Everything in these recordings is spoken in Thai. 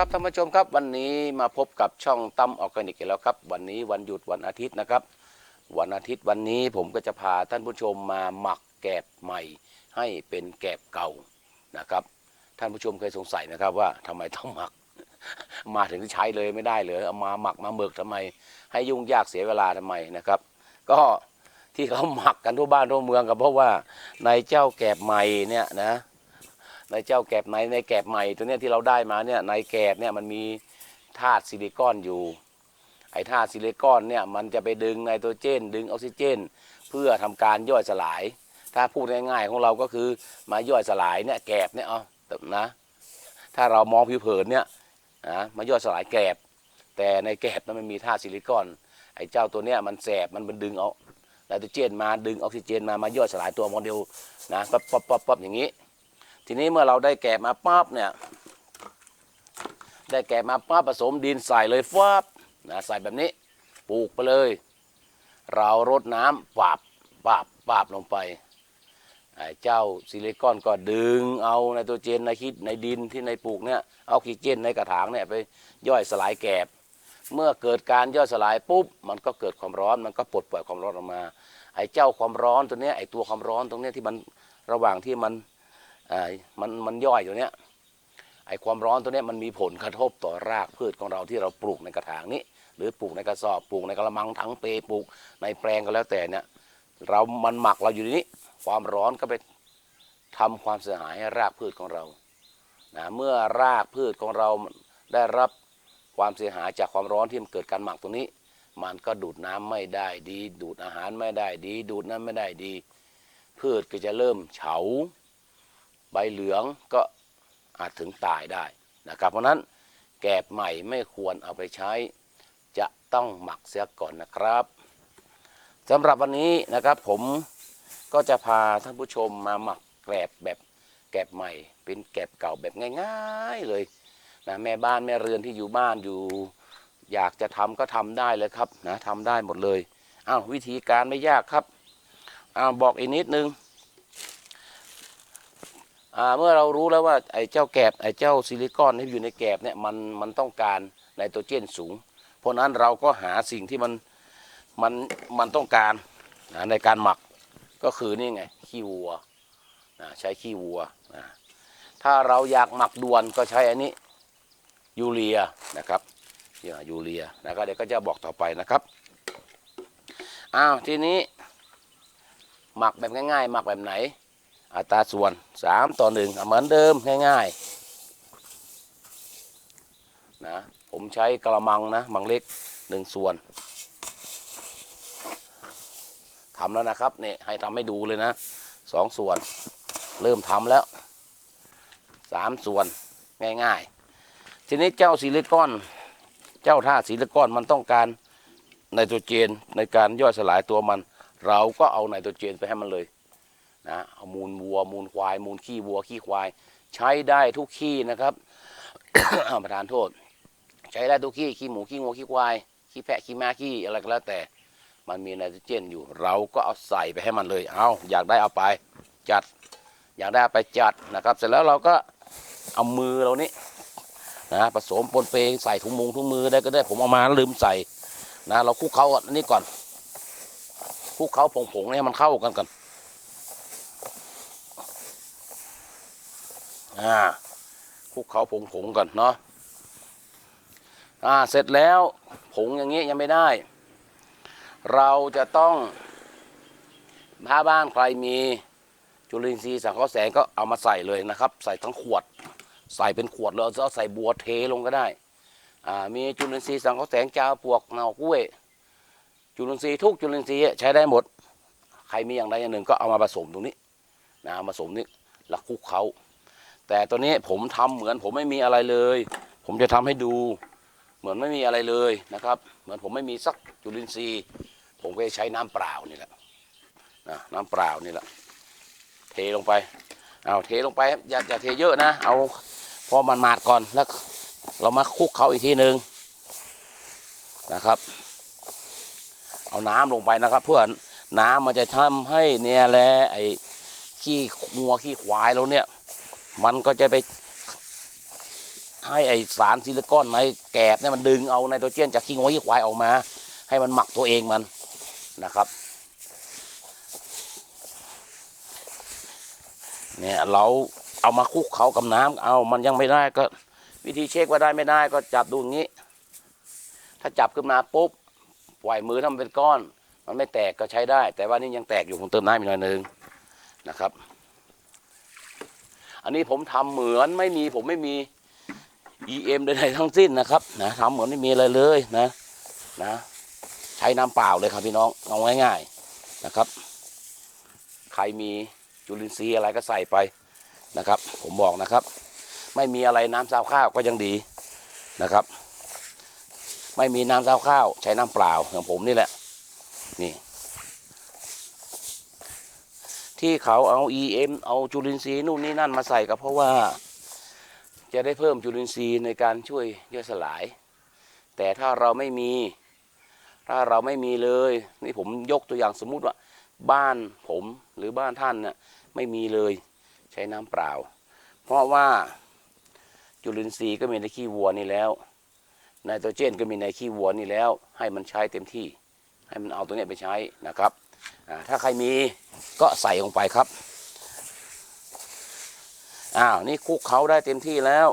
ครับท่านผู้ชมครับ วันนี้มาพบกับช่องตั้มออร์แกนิกอีกแล้วครับ วันนี้วันหยุดวันอาทิตย์นะครับ วันอาทิตย์วันนี้ผมก็จะพาท่านผู้ชมมาหมักแกบใหม่ ให้เป็นแกบเก่านะครับ ท่านผู้ชมเคยสงสัยนะครับว่าทำไมต้องหมัก มาถึงใช้เลยไม่ได้เลยเอามาหมักมาเบิกทำไม ให้ยุ่งยากเสียเวลาทำไมนะครับ ก็ที่เขาหมักกันทั่วบ้านทั่วเมืองก็เพราะว่าในเจ้าแกบใหม่เนี่ยนะ ในเจ้าแกบในในแกบใหม่ตัวเนี้ยที่เราได้มาเนี่ยในแกบเนี่ยมันมีธาตุซิลิคอนอยู่ ไอ้ธาตุซิลิคอนเนี่ยมันจะไปดึงไนโตรเจน ดึงออกซิเจน เพื่อทำการย่อยสลาย ถ้าพูดง่ายๆของเราก็คือมาย่อยสลายเนี่ยแกบเนี่ยเอานะ ถ้าเรามองผิวเผินเนี่ยนะมาย่อยสลายแกบ แต่ในแกบมันมีธาตุซิลิคอนไอ้เจ้าตัวเนี้ยมันแสบมันมันดึงเอาไนโตรเจนมาดึงออกซิเจนมามาย่อยสลายตัวโมเดลนะปั๊บปั๊บปั๊บปั๊บอย่างนี้ ทีนี้เมื่อเราได้แกะมาปั๊บเนี่ยได้แกะมาปั๊บผสมดินใส่เลยฟับนะใส่แบบนี้ปลูกไปเลย เรารดน้ำปาบปาบปาบลงไปไอ้เจ้าซิลิคอนก็ดึงเอาไนโตรเจนในคิดในดินที่ในปลูกเนี่ยเอาออกซิเจนในกระถางเนี่ยไปย่อยสลายแกบเมื่อเกิดการย่อยสลายปุ๊บมันก็เกิดความร้อนมันก็ปลดปล่อยความร้อนออกมาไอ้เจ้าความร้อนตัวเนี้ยไอ้ตัวความร้อนตรงเนี้ยที่มันระหว่างที่มัน มันมันย่อยอยู่เนี้ยไอความร้อนตัวเนี้ยมันมีผลกระทบต่อรากพืชของเราที่เราปลูกในกระถางนี้ หรือปลูกในกระสอบปลูกในกระมังถังเปปลูกในแปลงก็แล้วแต่เนี่ยเรามันหมักเราอยู่ในนี้ ความร้อนก็ไปทำความเสียหายให้รากพืชของเรานะเมื่อรากพืชของเราได้รับความเสียหายจากความร้อนที่มันเกิดการหมักตรงนี้ มันก็ดูดน้ำไม่ได้ดี ดูดอาหารไม่ได้ดี ดูดน้ำไม่ได้ดี พืชก็จะเริ่มเฉา ใบเหลืองก็อาจถึงตายได้นะครับ เพราะนั้นแกบใหม่ไม่ควรเอาไปใช้ จะต้องหมักเสียก่อนนะครับสำหรับวันนี้นะครับผมก็จะพาท่านผู้ชมมาหมักแกลบแบบแกลบใหม่ เป็นแกลบเก่าแบบง่ายๆเลยนะแม่บ้านแม่เรือนที่อยู่บ้านอยู่ อยากจะทำก็ทำได้เลยครับนะทำได้หมดเลยอ้าววิธีการไม่ยากครับอ้าวบอกอีกนิดนึง เมื่อเรารู้แล้วว่าไอ้เจ้าแกบไอ้เจ้าซิลิคอนที่อยู่ในแกบเนี่ยมันมันต้องการไนโตรเจนสูง เพราะนั้นเราก็หาสิ่งที่มันมันมันต้องการนะในการหมักก็คือนี่ไงขี้วัวนะใช้ขี้วัวนะถ้าเราอยากหมักด่วนก็ใช้อันนี้ยูเรียนะครับยยูเรียนะครับเดี๋ยวก็จะบอกต่อไปนะครับอ้าวทีนี้หมักแบบง่ายๆ หมักแบบไหน อัตราส่วนสามต่อหนึ่งเหมือนเดิมง่ายๆนะผมใช้กระมังนะมังเล็กหนึ่งส่วนทำแล้วนะครับเนี่ยให้ทำให้ดูเลยนะสองส่วน เริ่มทำแล้วสามส่วนง่ายๆ ทีนี้เจ้าซิลิคอน เจ้าท่าตุซิลิคอนมันต้องการไนโตรเจนในการย่อยสลายตัวมัน เราก็เอาไนโตรเจนไปให้มันเลย นะเอามูลวัว มูลควาย มูลขี้วัวขี้ควาย ใช้ได้ทุกขี้นะครับประธานโทษ ใช้ได้ทุกขี้ขี้หมูขี้งัวขี้ควายขี้แพะขี้ม้าขี้อะไรก็แล้วแต่ มันมีไนโตรเจนอยู่ เราก็เอาใส่ไปให้มันเลย เอาอยากได้เอาไปจัด อยากได้ไปจัดนะครับ เสร็จแล้วเราก็เอามือเรานี้นะผสมปนเปใส่ถุงมือถุงมือได้ก็ได้ผมเอามาลืมใส่นะเราคลุกเคล้าอันนี้ก่อนคลุกเคล้าผงๆเนี่ยมันเข้ากันก่อน อ่าคุกเขาผงผงๆก่อนเนาะอ่าเสร็จแล้วผงอย่างนี้ยังไม่ได้ เราจะต้องถ้าบ้านใครมีจุลินทรีย์สังเคราะห์แสงก็เอามาใส่เลยนะครับ ใส่ทั้งขวด ใส่เป็นขวดแล้วเอาใส่บัวเทลงก็ได้อ่ามีจุลินทรีย์สังเคราะห์แสงจาวปวกเนากล้วย จุลินทรีย์ทุกจุลินทรีย์ใช้ได้หมด ใครมีอย่างใดอย่างหนึ่งก็เอามาผสมตรงนี้นะมาผสมนี้แล้วคลุกเขา แต่ตัวนี้ผมทำเหมือนผมไม่มีอะไรเลย ผมจะทำให้ดู เหมือนไม่มีอะไรเลยนะครับ เหมือนผมไม่มีสักจุลินทรีย์ ผมก็จะใช้น้ำเปล่านี่แหละนะน้ำเปล่านี่แหละ เทลงไปเอาเทลงไปอย่าอย่าเทเยอะนะ เอาพอมันมาดก่อนแล้ว เรามาคลุกเขาอีกทีหนึ่งนะครับ เอาน้ำลงไปนะครับ เพื่อน้ำมันจะทำให้เนี่ยแหละไอ้ขี้งัวขี้ควายเราเนี่ย มันก็จะไป ให้ไอสารซิลิคอนในแกบเนี่ยมันดึงเอาไนโตรเจนจากขี้งวขี้ควายออกมา ให้มันหมักตัวเองมันนะครับ เนี่ยเราเอามาคุกเขากับน้ำเอา มันยังไม่ได้ก็ วิธีเช็คว่าได้ไม่ได้ก็จับดูอย่างนี้ ถ้าจับขึ้นมาปุ๊บปล่อยมือทำเป็นก้อน มันไม่แตกก็ใช้ได้ แต่ว่านี่ยังแตกอยู่ผมเติมน้ำอีกหน่อยนึงนะครับ อันนี้ผมทำเหมือนไม่มีผมไม่มี EM ใดๆทั้งสิ้นนะครับนะทำเหมือนไม่มีอะไรเลยนะนะใช้น้ำเปล่าเลยครับพี่น้องเอาง่ายๆนะครับ ใครมีจุลินทรีย์อะไรก็ใส่ไปนะครับ ผมบอกนะครับ ไม่มีอะไรน้ำซาวข้าวก็ยังดีนะครับ ไม่มีน้ำซาวข้าว ใช้น้ำเปล่าอย่างผมนี่แหละนี่ ที่เขาเอา EM เอาจุลินทรีย์นู่นนี่นั่นมาใส่ก็เพราะว่า จะได้เพิ่มจุลินทรีย์ในการช่วยย่อยสลาย แต่ถ้าเราไม่มี ถ้าเราไม่มีเลย นี่ผมยกตัวอย่างสมมุติว่า บ้านผมหรือบ้านท่านเนี่ยไม่มีเลยใช้น้ำเปล่า เพราะว่าจุลินทรีย์ก็มีในขี้วัวนี่แล้วไนโตรเจนก็มีในขี้วัวนี่แล้ว ให้มันใช้เต็มที่ ให้มันเอาตัวเนี้ยไปใช้นะครับ ถ้าใครมีก็ใส่ลงไปครับอ้าวนี่คุกเขาได้เต็มที่แล้ว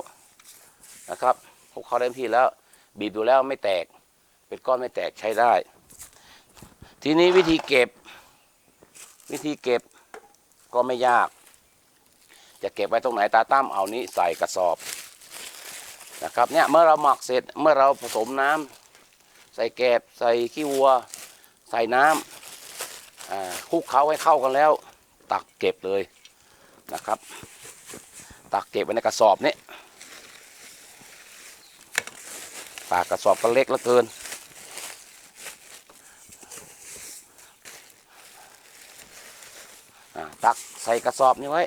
นะครับคุกเขาได้เต็มที่แล้ว บีบดูแล้วไม่แตก เป็นก้อนไม่แตกใช้ได้ ทีนี้วิธีเก็บ วิธีเก็บก็ไม่ยาก จะเก็บไว้ตรงไหนตาตั้มเอานี้ใส่กระสอบนะครับเนี่ยเมื่อเราหมักเสร็จเมื่อเราผสมน้ำใส่แกบใส่ขี้วัว ใส่น้ำอ่า คลุกเขาให้เข้ากันแล้ว ตักเก็บเลยนะครับ ตักเก็บไว้ในกระสอบนี้ปากกระสอบก็เล็กเหลือเกิน ตักใส่กระสอบนี้ไว้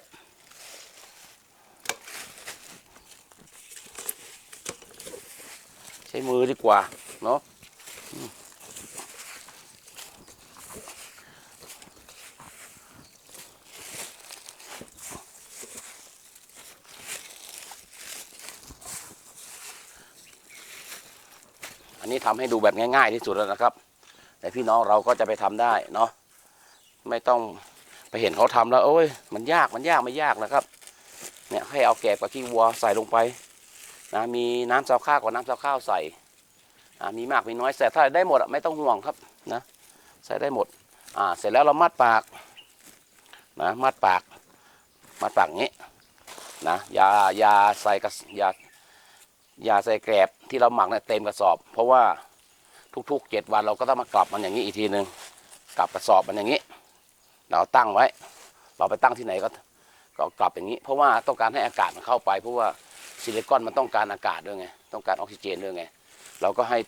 ใช้มือดีกว่าเนาะ นนี้ทำให้ดูแบบง่ายๆที่สุดแล้วนะครับ แต่พี่น้องเราก็จะไปทำได้เนาะไม่ต้องไปเห็นเขาทำแล้วโอ้ยมันยากมันยากไม่ยากนะครับ เนี่ยให้เอาแกบกับขี้วัวใส่ลงไปนะมีน้ำซาวข้าวกับน้ำซาวข้าวใส่อ่ามีมากมีน้อยแต่ถ้าได้หมดไม่ต้องห่วงครับนะใส่ได้หมดอ่าเสร็จแล้วเรามัดปากนะมัดปากมัดปากงนี้นะอย่าอย่าใส่กระอย่าอย่าใส่แกลบ ที่เราหมักเนี่ยเต็มกระสอบ เพราะว่าทุกๆเจ็ดวันเราก็ต้องมากลับมันอย่างนี้อีกทีหนึ่งกลับกระสอบมันอย่างนี้ เราตั้งไว้ เราไปตั้งที่ไหนก็ก็กลับอย่างนี้ เพราะว่าต้องการให้อากาศมันเข้าไป เพราะว่าซิลิคอนมันต้องการอากาศด้วยไงต้องการออกซิเจนด้วยไงเราก็ให้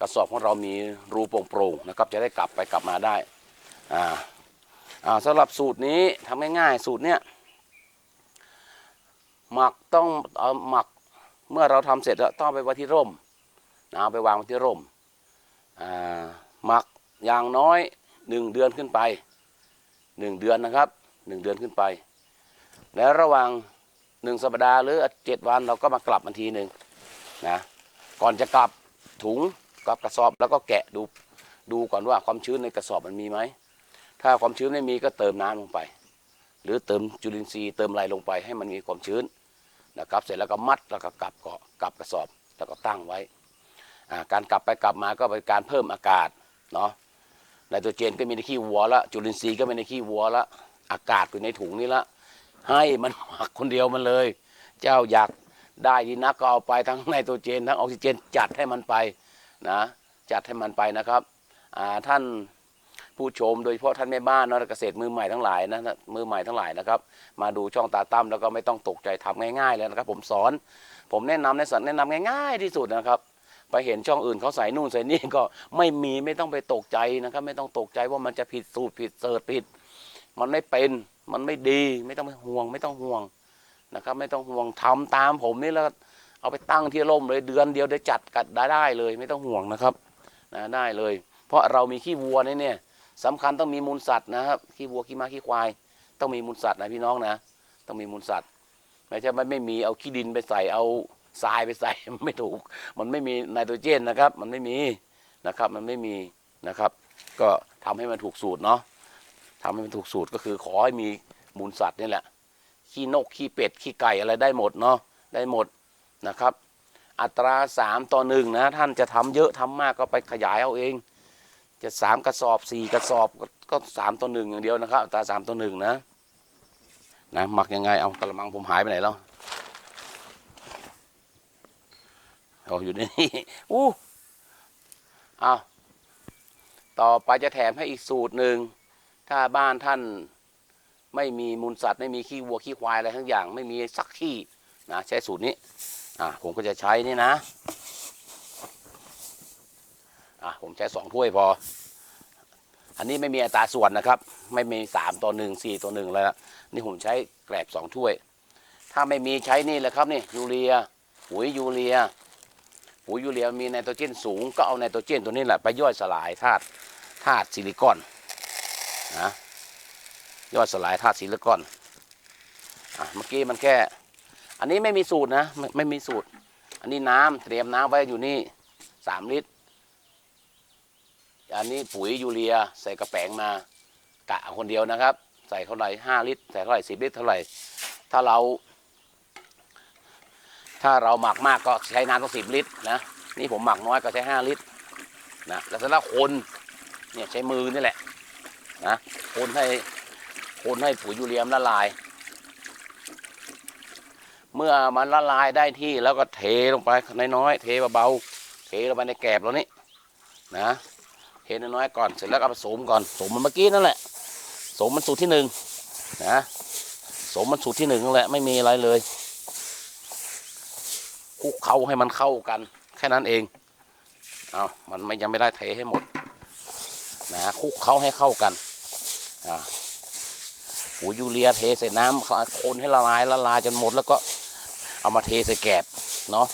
กระสอบของเรามีรูโปร่งๆนะครับจะได้กลับไปกลับมาได้อ่าอ่าสำหรับสูตรนี้ทำง่ายๆสูตรเนี้ยหมักต้องเอาหมัก เมื่อเราทำเสร็จแล้วต้องไปไว้ที่ร่มนะเอาไปวางไว้ที่ร่มหมักอย่างน้อยหนึ่งเดือนขึ้นไปหนึ่งเดือนนะครับหนึ่งเดือนขึ้นไป แล้วระหว่างหนึ่งสัปดาห์หรือเจ็ดวันเราก็มากลับมันทีหนึ่งนะก่อนจะกลับถุงกับกระสอบแล้วก็แกะดูดูก่อนว่าความชื้นในกระสอบมันมีไหมถ้าความชื้นไม่มีก็เติมน้ำลงไป หรือเติมจุลินทรีย์เติมอะไรลงไปให้มันมีความชื้น นะครับ เสร็จแล้วก็มัดแล้วก็กลับเกาะกลับกระสอบแล้วก็ตั้งไว้ การกลับไปกลับมาก็เป็นการเพิ่มอากาศเนาะไนโตรเจนก็มีในขี้วัวละจุลินทรีย์ก็มีในขี้วัวละอากาศอยู่ในถุงนี้ละให้มันหมักคนเดียวมันเลย เจ้าอยากได้ดีนักก็เอาไปทั้งไนโตรเจนทั้งออกซิเจนจัดให้มันไปนะจัดให้มันไปนะครับท่าน ผู้ชม โดยเฉพาะท่านแม่บ้านเนาะเกษตรมือใหม่ทั้งหลายนะมือใหม่ทั้งหลายนะครับ มาดูช่องตาตั้มแล้วก็ไม่ต้องตกใจทำง่ายๆเลยนะครับ ผมสอน ผมแนะนำในสอนแนะนำง่าย ๆ ที่สุดนะครับ ไปเห็นช่องอื่นเขาใส่นู่นใส่นี่ก็ไม่มีไม่ต้องไปตกใจนะครับ ไม่ต้องตกใจว่ามันจะผิดสูตรผิดเสิร์ชผิด มันไม่เป็นมันไม่ดีไม่ต้องไปห่วง ไม่ต้องห่วงนะครับ ไม่ต้องห่วงทำตามผมนี่แล้วเอาไปตั้งที่ร่มเลยเดือนเดียวได้จัดกัดได้เลย ไม่ต้องห่วงนะครับนะได้เลย เพราะเรามีขี้วัวนเนี่ย สำคัญต้องมีมูลสัตว์นะครับขี้วัวขี้ม้าขี้ควาย ต้องมีมูลสัตว์นะพี่น้องนะ ต้องมีมูลสัตว์ไม่ใช่ไม่ไม่มีเอาขี้ดินไปใส่เอาทรายไปใส่ไม่ถูก มันไม่มีไนโตรเจนนะครับ มันไม่มีนะครับ มันไม่มีนะครับ ก็ทำให้มันถูกสูตรเนาะทำให้มันถูกสูตรก็คือขอให้มีมูลสัตว์นี่แหละขี้นกขี้เป็ดขี้ไก่อะไรได้หมดเนาะได้หมดนะครับ อัตราสามต่อหนึ่งนะ ท่านจะทำเยอะทำมากก็ไปขยายเอาเอง จะสามกระสอบสี่กระสอบก็สามต่อหนึ่งอย่างเดียวนะครับตาสามต่อหนึ่งนะนะหมักยังไงเอากระมังผมหายไปไหนแล้วเอาอยู่ในนี่อู้เอาต่อไปจะแถมให้อีกสูตรหนึ่งถ้าบ้านท่านไม่มีมูลสัตว์ไม่มีขี้วัวขี้ควายอะไรทั้งอย่าง ไม่มีสักขี้นะใช้สูตรนี้อ่าผมก็จะใช้นี่นะ อะผมใช้สองถ้วยพอ อันนี้ไม่มีอัตราส่วนนะครับ ไม่มีสามต่อหนึ่งสี่ต่อหนึ่งแล้วนะนี่ผมใช้แกลบสองถ้วย ถ้าไม่มีใช้นี่แหละครับนี่ยูเรียปุ๋ยยูเรียปุ๋ยยูเรียมีไนโตรเจนสูง ก็เอาไนโตรเจนตัวนี้แหละไปย่อยสลายธาตุธาตุซิลิคอนนะย่อยสลายธาตุซิลิคอนอะเมื่อกี้มันแค่ อันนี้ไม่มีสูตรนะไม่ไม่มีสูตร อันนี้น้ำเตรียมน้ำไว้อยู่นี่สามลิตร อันนี้ปุ๋ยยูเรียใส่กระแป๋งมากะคนเดียวนะครับ ใส่เท่าไหร่ห้าลิตรใส่เท่าไหร่สิบลิตรเท่าไหร่ถ้าเรา ถ้าเราหมักมากก็ใช้น้ำต้องสิบลิตรนะนี่ผมหมักน้อยก็ใช้ห้าลิตรนะแล้วสร็จแล้วคนเนี่ยใช้มือนี่แหละนะคนให้คนให้ปุ๋ยยูเรียมละลาย เมื่อมันละลายได้ที่แล้วก็เทลงไปน้อยๆเทเบาๆเทลงไปในแกบแล้วนี่นะ เทน้อยๆก่อนเสร็จแล้วก็ผสมก่อนผสมมันเมื่อกี้นั่นแหละสมมันสูตรที่หนึ่งนะสมมันสูตรที่หนึ่งนั่นแหละไม่มีอะไรเลยคลุกเคล้าให้มันเข้ากัน แค่นั้นเองเอามันไม่ยังไม่ได้เทให้หมดนะคลุกเคล้าให้เข้ากันอ่าปุ๋ยยูเรียเทใส่น้ำคนให้ละลายละลายจนหมดแล้วก็เอามาเทใส่แกบเนาะ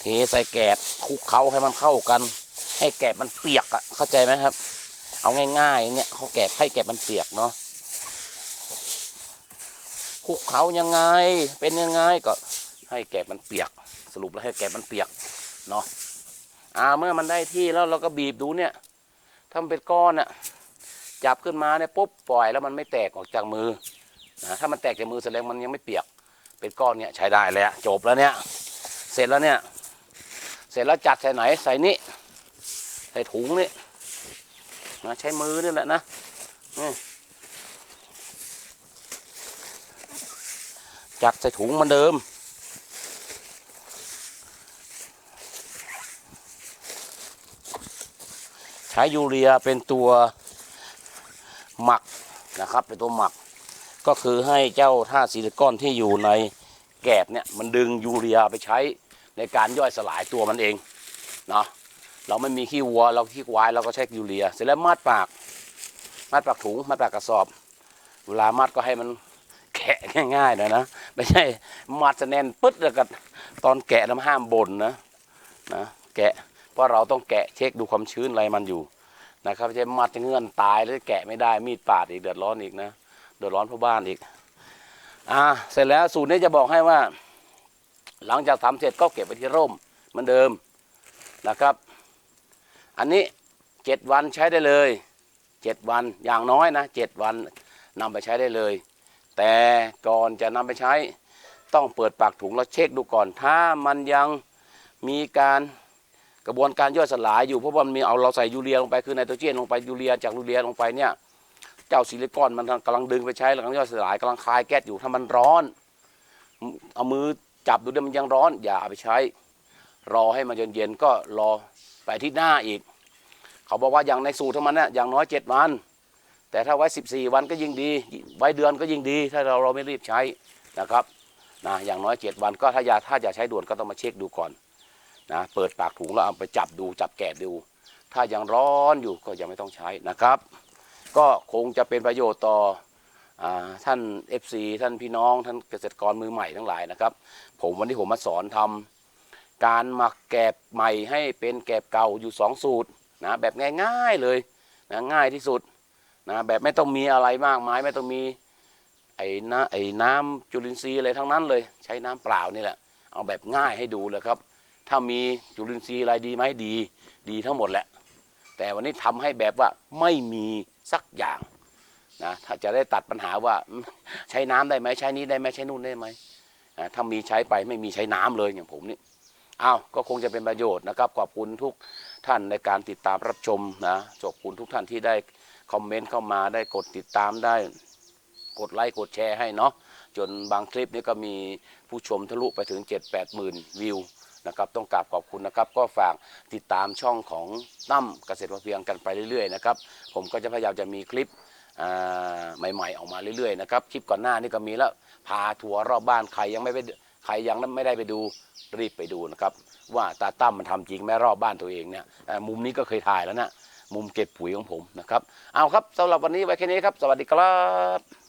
เทใส่แกบคลุกเคล้าให้มันเข้ากัน ให้แกบมันเปียกอะเข้าใจไหมครับ เอาง่ายๆเนี่ยเขาแกบให้แกบมันเปียกเนาะคุกเขายังไง เป็นยังไงก็ ให้แกบมันเปียก สรุปแล้วให้แกบมันเปียกเนาะอ่าเมื่อมันได้ที่แล้วเราก็บีบดูเนี่ยถ้ามันเป็นก้อนอะจับขึ้นมาเนี่ยปุ๊บปล่อยแล้วมันไม่แตกออกจากมือนะถ้ามันแตกจากมือแสดงมันยังไม่เปียก เป็นก้อนเนี่ยใช้ได้แล้วจบแล้วเนี่ย เสร็จแล้วเนี่ย เสร็จแล้วจัดใส่ไหนใส่นี้ ใส่ถุงนี่นะใช้มือนี่แหละนะนี่จัดใส่ถุงเหมือนเดิม ใช้ยูเรียเป็นตัวหมักนะครับ เป็นตัวหมัก ก็คือให้เจ้าธาตุซิลิคอนที่อยู่ในแกบเนี่ย มันดึงยูเรียไปใช้ในการย่อยสลายตัวมันเองเนาะ เราไม่มีขี้วัว เราขี้ควายเราก็ใช้ยูเรีย เสร็จแล้วมัดปาก มัดปากถุงมัดปากกระสอบ เวลามัดก็ให้มันแกะง่ายๆหน่อยนะไม่ใช่มัดจะแน่นปึ๊ดแล้วก็ตอนแกะน้ำห้ามบ่นนะนะแกะเพราะเราต้องแกะเช็คดูความชื้นอะไรมันอยู่นะครับไม่ใช่มัดจะเงื่อนตายแล้วแกะไม่ได้มีดปาดอีกเดือดร้อนอีกนะเดือดร้อนพ่อบ้านอีกอ่าเสร็จแล้วสูตรนี้จะบอกให้ว่า หลังจากทำเสร็จก็เก็บไว้ที่ร่มเหมือนเดิมนะครับ อันนี้เจ็ดวันใช้ได้เลยเจ็ดวันอย่างน้อยนะเจ็ดวันนำไปใช้ได้เลย แต่ก่อนจะนำไปใช้ต้องเปิดปากถุงแล้วเช็คดูก่อน ถ้ามันยังมีการกระบวนการย่อยสลายอยู่เพราะว่ามันมีเอาเราใส่ยูเรียลงไปคือไนโตรเจนลงไปยูเรียจากยูเรียลงไปเนี่ยเจ้าซิลิคอนมันกำลังดึงไปใช้กำลังย่อยสลายกำลังคลายแก๊สอยู่ถ้ามันร้อน เอามือจับดูดิมันยังร้อนอย่าเอาไปใช้ รอให้มันเย็นๆก็รอ ไปที่หน้าอีก เขาบอกว่าอย่างในสูตรของมันนี่ยอย่างน้อยเจ็ดวัน แต่ถ้าไว้สิบสี่วันก็ยิ่งดี ไว้เดือนก็ยิ่งดี ถ้าเราเราไม่รีบใช้นะครับนะอย่างน้อยเจ็ดวันก็ถ้ายาถ้าจะใช้ด่วนก็ต้องมาเช็คดูก่อนนะเปิดปากถุงแล้วเอาไปจับดูจับแกะดู ถ้ายังร้อนอยู่ก็ยังไม่ต้องใช้นะครับ ก็คงจะเป็นประโยชน์ต่ออท่าน FC ท่านพี่น้องท่านเกษตรกรมือใหม่ทั้งหลายนะครับ ผมวันนี้ผมมาสอนทำ การหมักแกบใหม่ให้เป็นแกบเก่าอยู่สองสูตรนะแบบง่ายๆเลยนะง่ายที่สุดนะแบบไม่ต้องมีอะไรมากมายไม่ต้องมีไอ้น้ำไอ้น้ำจุลินทรีย์อะไรทั้งนั้นเลย ใช้น้ำเปล่านี่แหละ เอาแบบง่ายให้ดูเลยครับ ถ้ามีจุลินทรีย์อะไรดีไหมดีดีทั้งหมดแหละ แต่วันนี้ทำให้แบบว่าไม่มีสักอย่างนะถ้าจะได้ตัดปัญหาว่าใช้น้ำได้ไหมใช้นี้ได้ไหมใช้นู่นได้ไหมถ้ามีใช้ไปไม่มีใช้น้ำเลยอย่างผมนี่ อ้าวก็คงจะเป็นประโยชน์นะครับ ขอบคุณทุกท่านในการติดตามรับชมนะขอบคุณทุกท่านที่ได้คอมเมนต์เข้ามาได้กดติดตามได้ กดไลค์กดแชร์ให้เนาะจนบางคลิปนี้ก็มีผู้ชมทะลุไปถึง 7 8หมื่นวิวนะครับต้องกราบขอบคุณนะครับ ก็ฝากติดตามช่องของตั้มเกษตรพอเพียงกันไปเรื่อยๆนะครับผมก็จะพยายามจะมีคลิปใหม่ๆออกมาเรื่อยๆนะครับคลิปก่อนหน้านี่ก็มีแล้วพาทัวร์รอบบ้านใครยังไม่ไป ครยังไม่ได้ไปดูรีบไปดูนะครับ ว่าตาตั้มมันทำจริงแม่รอบบ้านตัวเองเนี่ยมุมนี้ก็เคยถ่ายแล้วนะมุมเก็บปุ๋ยของผมนะครับ เอาครับสำหรับวันนี้ไว้แค่นี้ครับ สวัสดีครับ